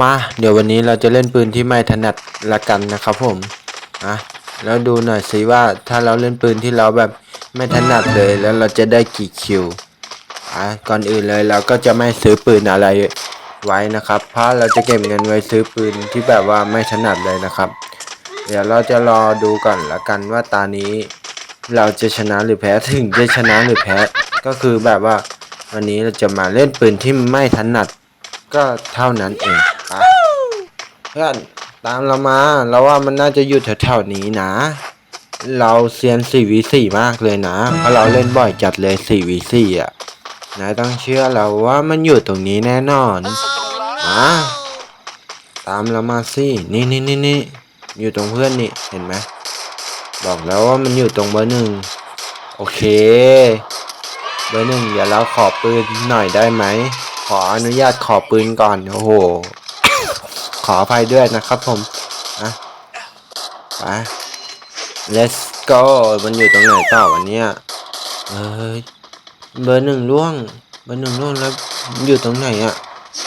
มาเดี๋ยววันนี้เราจะเล่นปืนที่ไม่ถนัดละกันนะครับผมอะแล้วดูหน่อยสิว่าถ้าเราเล่นปืนที่เราแบบไม่ถนัดเลยแล้วเราจะได้กี่คิวอะก่อนอื่นเลยเราก็จะไม่ซื้อปืนอะไรไว้นะครับ เพราะเราจะเก็บเงินไว้ซื้อปืนที่แบบว่าไม่ถนัดเลยนะครับ เดี๋ยวเราจะรอดูก่อนละกันว่าตานี้ เราจะชนะหรือแพ้ถึงจะชนะหรือแพ้ก็คือแบบว่าวันนี้เราจะมาเล่นปืนที่ไม่ถนัดก็เท่านั้นเอง พื่อนตามเรามาเราว่ามันน่าจะอยู่แถวๆนี้นะ เราเซียน 4v4 มากเลยนะเพราะเราเล่นบ่อยจัดเลย 4v4 อะนายต้องเชื่อเราว่ามันอยู่ตรงนี้แน่นอนมาตามเรามาสินี่นี่นี่นี่อยู่ตรงเพื่อนนี่เห็นไหมบอกแล้วว่ามันอยู่ตรงเบอร์หนึ่งโอเค เบอร์หนึ่งเดี๋ยวเราขอปืนหน่อยได้ไหมขออนุญาตขอปืนก่อนโอ้โห ขออภัยด้วยนะครับผมนะไป let's go มันอยู่ตรงไหนต่อวันเนี้ยเอ้ยเบอร์หนึ่งล่วง เบอร์หนึ่งล่วงแล้วอยู่ตรงไหนอะ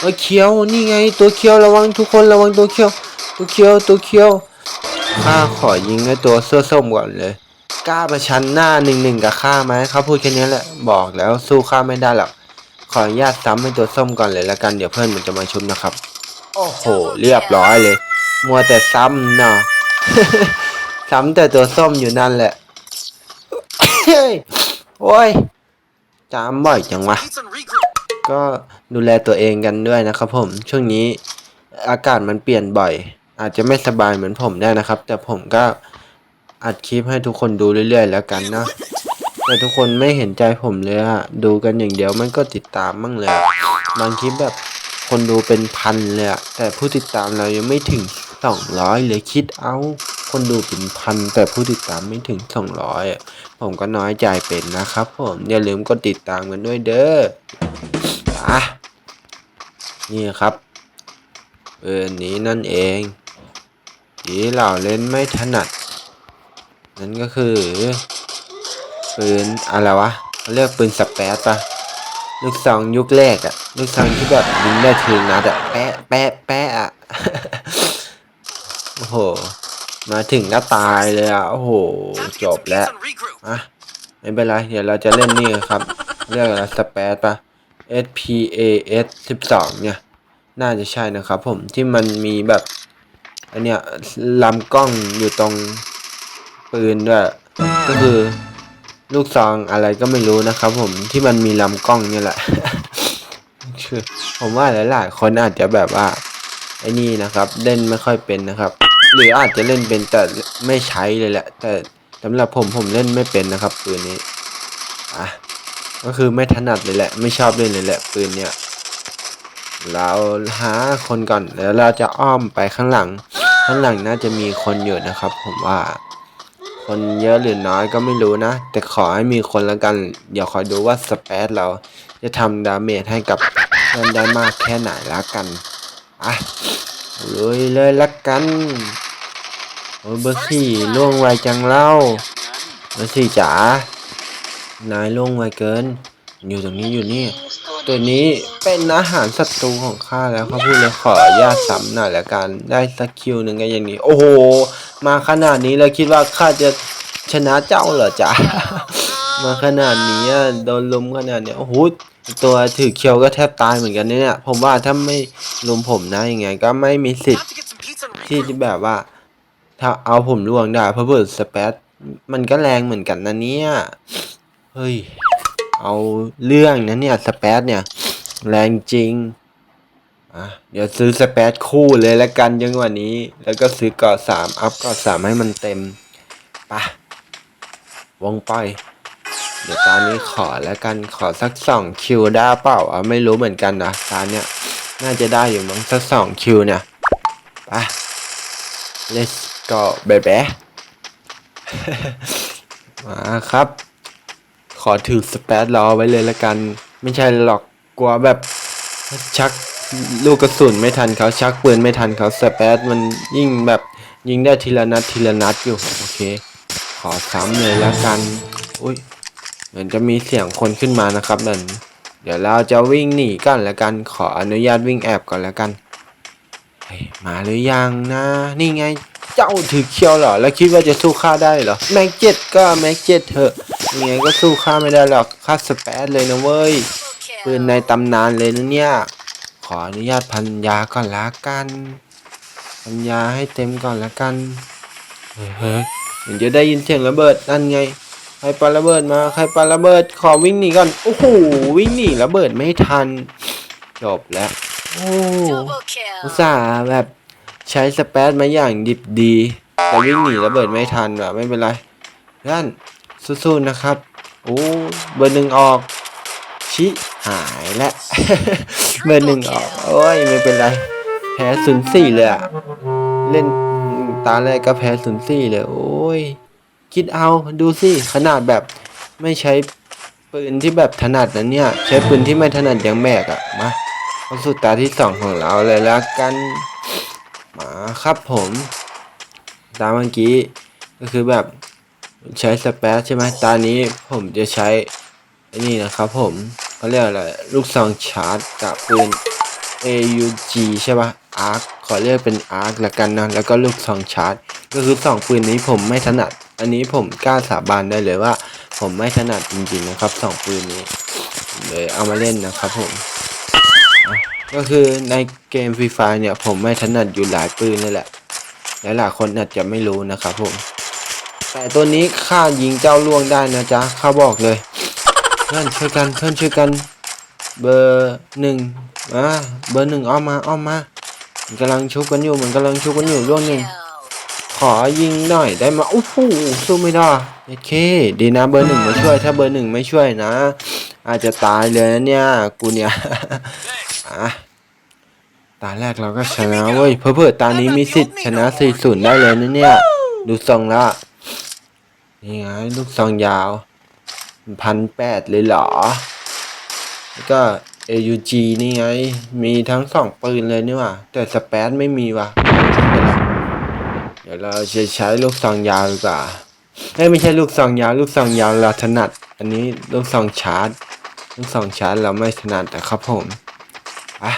เอ้ยเคียวนี่ไง ตัวเคียวระวังทุกคนระวังตัวเคียว ตัวเคียวตัวเคียวข้าขอยิงไอ้ตัวเสื้อส้มก่อนเลยกล้าประชันหน้าหนึ่งหนึ่งกับข้าไหมเขาพูดแค่นี้แหละบอกแล้วสู้ข้าไม่ได้หรอกขออนุญาตซ้ำให้ตัวส้มก่อนเลยละกันเดี๋ยวเพื่อนมันจะมาชุบนะครับ โอ้โห เรียบร้อยเลย มัวแต่ซ้ำเนาะซ้ำแต่ตัวส้มอยู่นั่นแหละเฮ้ยโอ้ยจามบ่อยจังวะ ก็ดูแลตัวเองกันด้วยนะครับผม ช่วงนี้อากาศมันเปลี่ยนบ่อย อาจจะไม่สบายเหมือนผมได้นะครับ แต่ผมก็อัดคลิปให้ทุกคนดูเรื่อยๆ แล้วกันนะแต่ทุกคนไม่เห็นใจผมเลยอะดูกันอย่างเดียวมันก็ติดตามมั่งเลย บางคลิปแบบ คนดูเป็นพันเลยอะแต่ผู้ติดตามเรายังไม่ถึงสองร้อยเลยคิดเอาคนดูเป็นพันแต่ผู้ติดตามไม่ถึงสองร้อยอะผมก็น้อยใจเป็นนะครับผมอย่าลืมกดติดตามกันด้วยเด้ออะนี่ครับปืนนี้นั่นเองที่เราเล่นไม่ถนัด นั่นก็คือปืนอะไรวะเขาเรียกปืนสเปซปะ ลูกซองยุคแรกอะลูกซองที่แบบยิงได้ทีนัดอะแปะแปะแปะอะโอ้โห มาถึงก็ตายเลยอะโอ้โห จบแล้วอะไม่เป็นไร เดี๋ยวเราจะเล่นนี่ครับ เรียกอะไรสเปซปะ S P A S สิบสองเนี่ย น่าจะใช่นะครับผมที่มันมีแบบอันเนี้ยลำกล้องอยู่ตรงปืนด้วย ก็คือ ลูกซองอะไรก็ไม่รู้นะครับผมที่มันมีลำกล้องเนี่ยแหละคือผมว่าหลายๆคนอาจจะแบบว่าไอ้นี่นะครับ เล่นไม่ค่อยเป็นนะครับ หรืออาจจะเล่นเป็นแต่ไม่ใช้เลยแหละ แต่สำหรับผมผมเล่นไม่เป็นนะครับปืนนี้อะก็คือไม่ถนัดเลยแหละ ไม่ชอบเล่นเลยแหละปืนเนี่ยเราหาคนก่อนแล้วเราจะอ้อมไปข้างหลัง ข้างหลังน่าจะมีคนอยู่นะครับ ผมว่า คนเยอะหรือน้อยก็ไม่รู้นะ แต่ขอให้มีคนละกัน เดี๋ยวคอยดูว่าสเปซเราจะทำดาเมจให้กับเพื่อนได้มากแค่ไหนละกัน อะลุยเลยละกันโอ้ยเบอร์สี่ล่วงไวจังเล่าเบอร์สี่จ๋านายล่วงไวเกิน อยู่ตรงนี้อยู่นี่ ตัวนี้เป็นอาหารศัตรูของข้าแล้วครับพูดเลยขออนุญาตซ้ำหน่อยละกัน ได้สักคิวหนึ่งก็ยังดีโอ้โห มาขนาดนี้แล้วคิดว่าข้าจะชนะเจ้าเหรอจ๊ะ มาขนาดนี้อะโดนลุมขนาดเนี้ยโอ้โหตัวถือเคียวก็แทบตายเหมือนกันเนี่ยผมว่าถ้าไม่ลุมผมนะยังไง ก็ไม่มีสิทธิ์ Time to get some pizza and ที่ regroup. จะแบบว่า ถ้าเอาผมล่วงได้เพราะเบิร์ดสเปซมันก็แรงเหมือนกันนะเนี่ยเฮ้ยเอาเรื่องนะเนี่ยสเปซเนี่ย แรงจริง อะเดี๋ยวซื้อสเปซคู่เลยและกันยังว่านี้ แล้วก็ซื้อเกาะสามอัพเกาะสามให้มันเต็มปะวงไปเดี๋ยวตอนนี้ขอแล้วกันขอสักสองคิวได้เปล่าอะไม่รู้เหมือนกันนะตอนเนี้ยน่าจะได้อยู่มั้งสักสองคิวเนี่ยไป let's go baby มาครับ ขอถือสเปซรอไว้เลยละกัน ไม่ใช่หรอกกลัวแบบชัก ลูกกระสุนไม่ทันเขาชักปืนไม่ทันเขาสเปซมันยิ่งแบบยิงได้ทีละนัดทีละนัดอยู่โอเค ขอซ้ำเลยละกันอุ้ยเหมือนจะมีเสียงคนขึ้นมานะครับนั่นเดี๋ยวเราจะวิ่งหนีกันละกันขออนุญาตวิ่งแอบก่อนละกันฮ้ยมาหรือยังนะนี่ไงเจ้าถือเคียวเหรอแล้วคิดว่าจะสู้ข้าได้เหรอแม็กเจ็ดก็แม็กเจ็ดเถอะยังไงก็สู้ข้าไม่ได้หรอกข้าสเปซเลยนะเว้ยปืนในตำนานเลยนะเนี่ยข ออนุญาตพันยาก่อนละกัน พันยาให้เต็มก่อนละกันเฮ้ยเฮ้ยเหมือนจะได้ยินเสียงระเบิดนั่นไง ใครปาระเบิดมา ใครปาระเบิด ขอวิ่งหนีก่อน โอ้โห วิ่งหนีระเบิดไม่ทัน จบแล้ว โอ้อุตส่าห์แบบใช้สเปซมาอย่างดิบดี แต่วิ่งหนีระเบิดไม่ทันว่ะไม่เป็นไรเพื่อนสู้ๆนะครับ โอ้ เบอร์หนึ่งออก ชิหายแล้ว เบอร์หนึ่งออโอ้ยไม่เป็นไร แพ้ศูนย์สี่เลยอะเล่นตาแรกก็แพ้ศูนย์สี่เลย โอ้ย คิดเอาดูสิขนาดแบบไม่ใช้ปืนที่แบบถนัดนะเนี่ย ใช้ปืนที่ไม่ถนัดยังแบกอะมาเข้าสู่ตาที่สองของเราเลยแล้วกันมาครับผม ตาเมื่อกี้ ก็คือแบบใช้สเปซใช่ไหมตานี้ผมจะใช้นี่นะครับผม เขาเรียกอะไร ลูกซองชาร์จกับปืน AUG ใช่ปะอาร์คขอเรียกเป็นอาร์คละกันนะแล้วก็ลูกซองชาร์จ ก็คือสองปืนนี้ผมไม่ถนัด อันนี้ผมกล้าสาบานได้เลยว่า ผมไม่ถนัดจริงๆนะครับสองปืนนี้เลยเอามาเล่นนะครับผมก็คือในเกมฟรีไฟเนี่ยผมไม่ถนัดอยู่หลายปืนเลยแหละและหลายคนอาจจะไม่รู้นะครับผม แต่ตัวนี้ข้ายิงเจ้าล่วงได้นะจ๊ะข้าบอกเลย เพื่อนช่วยกันเพื่อนช่วยกัน เบอร์หนึ่งมาเบอร์หนึ่งอ้อมมาอ้อมมามันกำลังชุบกันอยู่มันกำลังชุบกันอยู่ล่วงหนึ่งขอยิงหน่อยได้มาโอ้โหสู้ไม่ได้โอเค ดีนะเบอร์หนึ่งมาช่วย ถ้าเบอร์หนึ่งไม่ช่วยนะ อาจจะตายเลยนะเนี่ยกูเนี่ยอะตาแรกเราก็ชนะเว้ยเพื่อๆตานี้มีสิทธิ์ชนะ4-0ได้เลยนะเนี่ย ดูทรงแล้วนี่ไงลูกซองยาว พันแปดเลยเหรอ แล้วก็ AUG นี่ไง มีทั้งสองปืนเลยนี่ว่าแต่สเปซไม่มีว่ะเรเดี๋ยวเราจะใช้ลูกซองยาวดีกว่าเอ้ยไม่ใช่ลูกซองยาว ลูกซองยาวเราถนัด อันนี้ลูกซองชาร์จ ลูกซองชาร์จเราไม่ถนัดนะครับผมอะ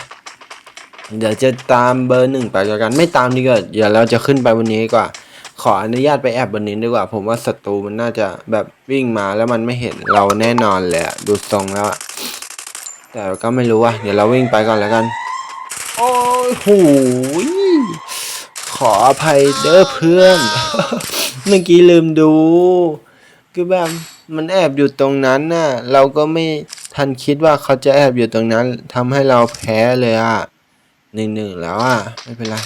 เดี๋ยวจะตามเบอร์หนึ่งไปแล้วกัน ไม่ตามดีกว่าเดี๋ยวเราจะขึ้นไปวันนี้กว่า ขออนุญาตไปแอบบนนี้ดีกว่า ผมว่าศัตรูมันน่าจะแบบวิ่งมาแล้วมันไม่เห็นเราแน่นอนเลยดูทรงแล้วแต่ก็ไม่รู้อะเดี๋ยวเราวิ่งไปก่อนแล้วกัน โอ้ยโหยขออภัยเด้อเพื่อน เมื่อกี้ลืมดู คือแบบมันแอบอยู่ตรงนั้นน่ะ เราก็ไม่ทันคิดว่าเขาจะแอบอยู่ตรงนั้นทำให้เราแพ้เลยอะหนึ่งหนึ่งแล้วอะ ไม่เป็นไร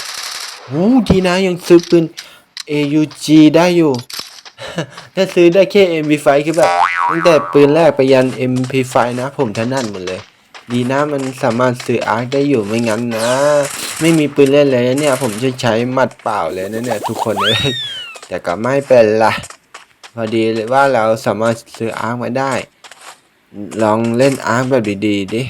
โอ้ดีนะยังซื้อปืน AUG ได้อยู่ ถ้าซื้อได้แค่ MP5 คือแบบตั้งแต่ปืนแรกไปยัน MP5 นะผมถนัดหมดเลย ดีนะมันสามารถซื้ออาร์คได้อยู่ไม่งั้นนะ ไม่มีปืนเล่นเลยเนี่ย ผมจะใช้หมัดเปล่าเลยนะเนี่ยทุกคนเลย แต่ก็ไม่เป็นไรพอดีเลยว่าเราสามารถซื้ออาร์คมาได้ ลองเล่นอาร์คแบบดีๆดิ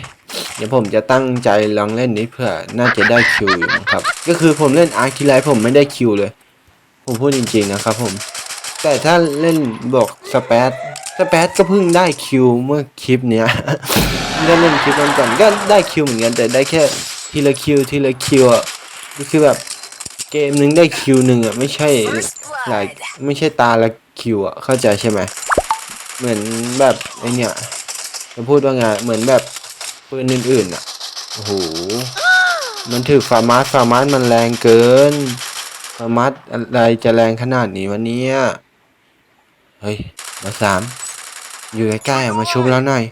เดี๋ยวผมจะตั้งใจลองเล่นนี้เพื่อน่าจะได้คิวอยู่ครับ ก็คือผมเล่นอาร์คทีไรผมไม่ได้คิวเลย ผมพูดจริงๆนะครับผม แต่ถ้าเล่นบอกสเปซสเปซก็เพิ่งได้คิวเมื่อคลิปเนี้ยได้เล่นคลิปนั้นก่อนก็ได้คิวเหมือนกันแต่ได้แค่ทีละคิวทีละคิวอะก็คือแบบเกมหนึ่งได้คิวหนึ่งอะไม่ใช่หลายไม่ใช่ตาละคิวอะเข้าใจใช่ไหมเหมือนแบบไอเนี่ยจะพูดว่าไงเหมือนแบบปืนอื่นๆอะโอ้โหมันถือฟาร์มาสฟาร์มาสมันแรงเกิน ฟามาสอะไรจะแรงขนาดนี้วะเนี่ยเฮ้ยมาสามอยู่ใกล้ๆมาชุบแล้วหน่อย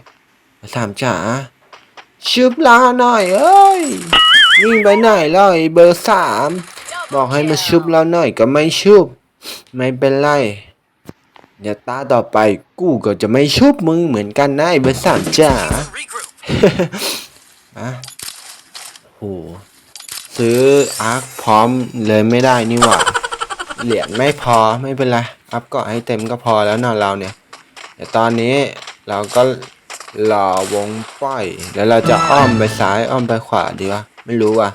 สามจ๋าชุบลาหน่อยเอ้ยวิ่งไปไหนแล้วไอ้เบอร์สามบอกให้มาชุบเราหน่อยก็ไม่ชุบ ไม่เป็นไรเดี๋ยวตาต่อไปกูก็จะไม่ชุบมึงเหมือนกันนะไอ้เบอร์สามจ๋าอะโห ซื้ออาร์คพร้อมเลยไม่ได้นี่หว่า เหรียญไม่พอไม่เป็นไร อัพก็ให้เต็มก็พอแล้วนะเราเนี่ยเดี๋ยวตอนนี้เราก็รอวงป้อยแล้วเราจะอ้อมไปซ้ายอ้อมไปขวาดีวะไม่รู้ว่ะ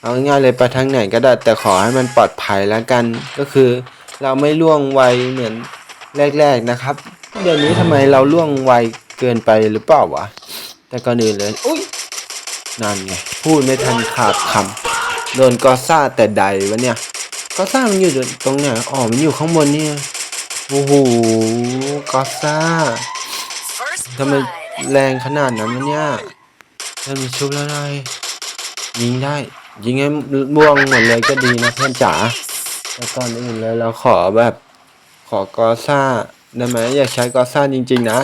เอาง่ายๆเลยไปทางไหนก็ได้แต่ขอให้มันปลอดภัยแล้วกัน ก็คือ เราไม่ล่วงไวเหมือนแรกๆนะครับ เดี๋ยวนี้ทำไมเราล่วงไวเกินไปหรือเปล่าวะแต่ก่อนอื่นเลยอุ้ยนั่นไงพูดไม่ทันขาดค โดนกอซ่าแต่ใดวะเนี่ย กอซ่ามันอยู่ตรงไหนอ๋อมันอยู่ข้างบนเนี่ยโอ้โหกอซ่าทำไมแรงขนาดนั้นวะเนี่ยเริ่มชุบแล้วไงยิงได้ ยิงให้ม่วงหมดเลยก็ดีนะเพื่อนจ๋าแต่ก่อนอื่นเลยเราขอแบบ ขอกอซ่าได้ไหมอยากใช้กอซ่าจริง ๆ นะ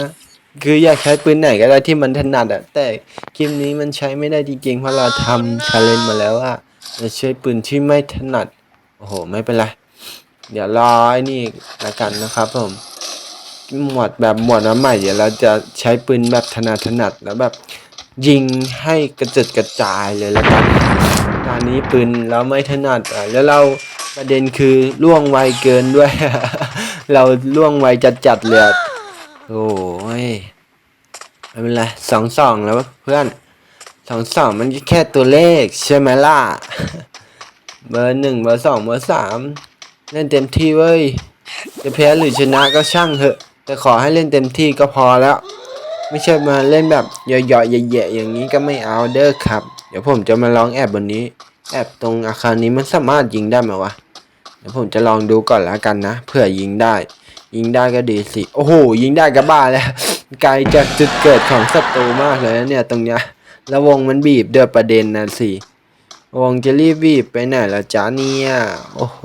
คืออยากใช้ปืนไหนก็ได้ที่มันถนัดอะแต่เกมนี้มันใช้ไม่ได้จริงๆ เพราะเราทำชาเลนจ์มาแล้วอะ เราใช้ปืนที่ไม่ถนัด โอ้โห ไม่เป็นไร เดี๋ยวรอไอ้นี่ละกันนะครับผม หมวดแบบหมวดน้ำใหม่ เดี๋ยวเราจะใช้ปืนแบบถนัดถนัดแล้วแบบยิงให้กระจุดกระจายเลยแล้วกัน ตอนนี้ปืนเราไม่ถนัดอะแล้วเราประเด็นคือล่วงไวเกินด้วย เราล่วงไวจัดๆเลย โอ้ยไม่เป็นไรสองสองแล้วเพื่อน สองสองมันก็แค่ตัวเลขใช่ไหมล่ะ เบอร์หนึ่งเบอร์สองเบอร์สามเล่นเต็มที่เว้ย จะแพ้หรือชนะก็ช่างเถอะ แต่ขอให้เล่นเต็มที่ก็พอแล้ว ไม่ใช่มาเล่นแบบเหยาะๆแย่ๆอย่างนี้ก็ไม่เอาเด้อครับ เดี๋ยวผมจะมาลองแอบบนนี้ แอบตรงอาคารนี้มันสามารถยิงได้ไหมวะ เดี๋ยวผมจะลองดูก่อนแล้วกันนะเผื่อยิงได้ ยิงได้ก็ดีสิ โอ้โหยิงได้ก็บ้าแล้ว ไกลจากจุดเกิดของศัตรูมากเลยนะเนี่ยตรงเนี้ย แล้ววงมันบีบเดือประเด็นนะสิวงจะรีบบีบไปไหนละจ้าเนี่ยโอ้โห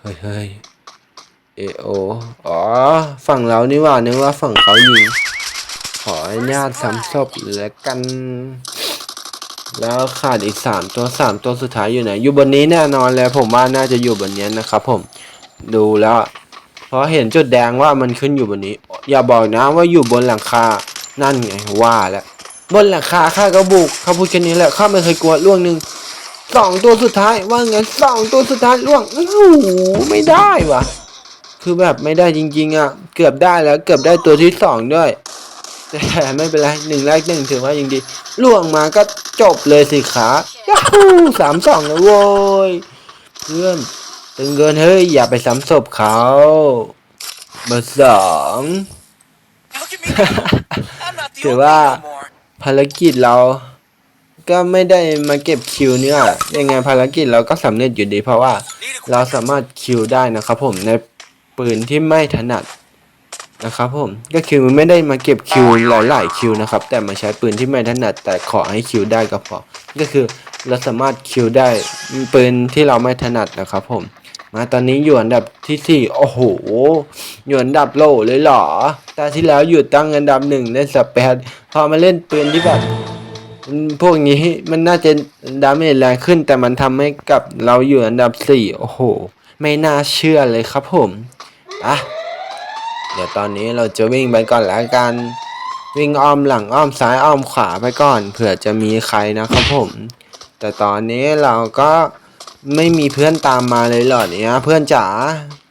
เฮ้ยเฮ้ยเอโออ๋อฝั่งเรานี่หว่านึกว่าฝั่งเขายิงขออนุญาตซ้ำศพแล้วกัน แล้วขาดอีกสามตัวสามตัวสุดท้ายอยู่ไหนอยู่บนนี้แน่นอนเลยผมว่าน่าจะอยู่บนนี้นะครับ ผมดูแล้ว เพราะเห็นจุดแดงว่ามันขึ้นอยู่บนนี้ อย่าบอกนะว่าอยู่บนหลังคานั่นไงว่าแล้ว บนหลังคาข้าก็บุกเขาพูดแค่นี้แหละข้าไม่เคยกลัวล่วงหนึ่งสองตัวสุดท้ายว่าไงสองตัวสุดท้ายล่วงโอ้โหไม่ได้วะคือแบบไม่ได้จริง ๆ อะ เกือบได้แล้ว เกือบได้ตัวที่สองด้วย แต่ไม่เป็นไรหนึ่งแรกหนึ่งถือว่ายังดีล่วงมาก็จบเลยสิขาย้าฮูสามสองแล้วโว้ยเพื่อนตึงเกินเฮ้ยอย่าไปซ้ำศพเขาเบอร์สองถือว่า ภารกิจเรา ก็ไม่ได้มาเก็บคิวเนี่ยยังไงภารกิจเราก็สำเร็จอยู่ดีเพราะว่าเราสามารถคิวได้นะครับผมในปืนที่ไม่ถนัดนะครับผมก็คือไม่ได้มาเก็บคิวหลายๆคิวนะครับ แต่มาใช้ปืนที่ไม่ถนัดแต่ขอให้คิวได้ก็พอก็คือเราสามารถคิวได้ปืนที่เราไม่ถนัดนะครับผม มาตอนนี้อยู่อันดับที่สี่โอ้โห อยู่อันดับโลเลยเหรอ ตาที่แล้วอยู่ตั้งอันดับหนึ่งเล่นสเปซพอมาเล่นปืนที่แบบพวกนี้มันน่าจะดาเมจแรงขึ้น แต่มันทำให้กับเราอยู่อันดับสี่โอ้โห ไม่น่าเชื่อเลยครับผมอะเดี๋ยวตอนนี้เราจะวิ่งไปก่อนแล้วกัน วิ่งอ้อมหลังอ้อมซ้ายอ้อมขวาไปก่อนเผื่อจะมีใครนะครับผม แต่ตอนนี้เราก็ ไม่มีเพื่อนตามมาเลยเหรอเนี่ยเพื่อนจ๋า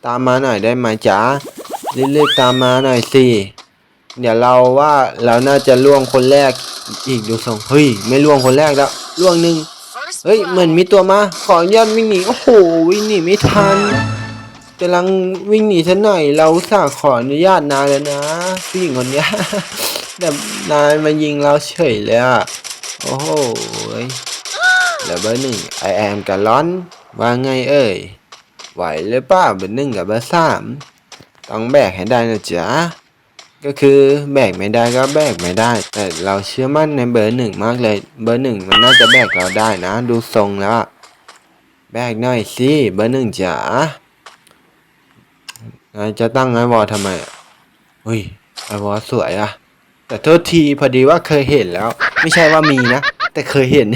ตามมาหน่อยได้ไหมจ๋ารีบๆตามมาหน่อยสิเดี๋ยวเราว่าเราน่าจะล่วงคนแรกอีกดูทรงเฮ้ยไม่ล่วงคนแรกแล้วล่วงหนึ่งเฮ้ยเหมือนมีตัวมาขออนุญาตวิ่งหนีโอ้โหวิ่งหนีไม่ทันกำลังวิ่งหนีซะหน่อย เราอุตส่าห์ขออนุญาตนายแล้วนะผู้หญิงคนเนี้ยแต่นายมายิงเราเฉยเลยอะโอ้โห แล้วเบอร์หนึ่งไอแอมกับร้อน ว่าไงเอ่ย ไหวหรือเปล่าเบอร์หนึ่งกับเบอร์สามต้องแบกให้ได้นะจ๊ะ ก็คือแบกไม่ได้ก็แบกไม่ได้ แต่เราเชื่อมั่นในเบอร์หนึ่งมากเลย เบอร์หนึ่งมันน่าจะแบกเราได้นะ ดูทรงแล้วแบกหน่อยสิเบอร์หนึ่งจ๋านายจะตั้งไอวอลทำไมอะเฮ้ยไอวอลสวยอะแต่โทษทีพอดีว่าเคยเห็นแล้ว ไม่ใช่ว่ามีนะ แต่เคยเห็น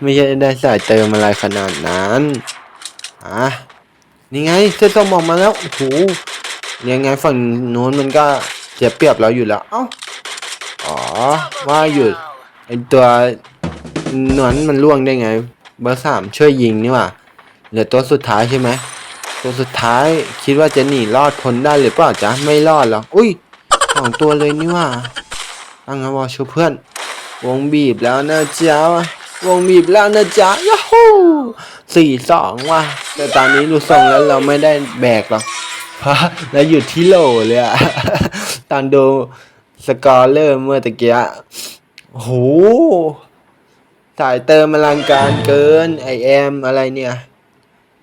ไม่ใช่ได้ใส่เติมอะไรขนาดนั้นอะนี่ไงเสื้อส้มออกมาแล้วโอ้โหยังไงฝั่งนู้นมันก็เสียเปรียบเราอยู่แล้วเอ้าอ๋อว่าหยุดไอตัวนอนมันล่วงได้ไง เบอร์สามช่วยยิงนี่ว่าเหลือตัวสุดท้ายใช่ไหมตัวสุดท้ายคิดว่าจะหนีรอดพ้นได้หรือเปล่าจ๊ะไม่รอดหรอกอุ้ยสองตัวเลยนี่ว่าตั้งไวะชูเพื่อน วงบีบแล้วนะเจ๊ะ วงบีบแล้วนะจ๊ะยาฮูสี่สองว่ะ แต่ตอนนี้ดูทรงแล้วเราไม่ได้แบกหรอกเพราะแล้วอยู่ที่โหลเลยอะตอนดูสกอร์เลอร์เมื่อตะกี้โอ้โหสายเติมอลังการเกินไอแอมอะไรเนี่ย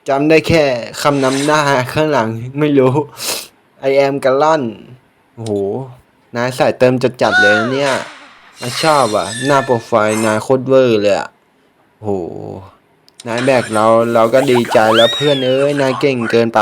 จำได้แค่คำนำหน้าข้างหลังไม่รู้ไอแอมกะล่อนโอ้โหนายสายเติมจัดๆเลยเนี่ย ชอบอะ หน้าโปรไฟล์นายโคตรเวอร์เลยอะโอ้โหนายแบกเราเราก็ดีใจแล้วเพื่อนเอ้ยนายเก่งเกินไป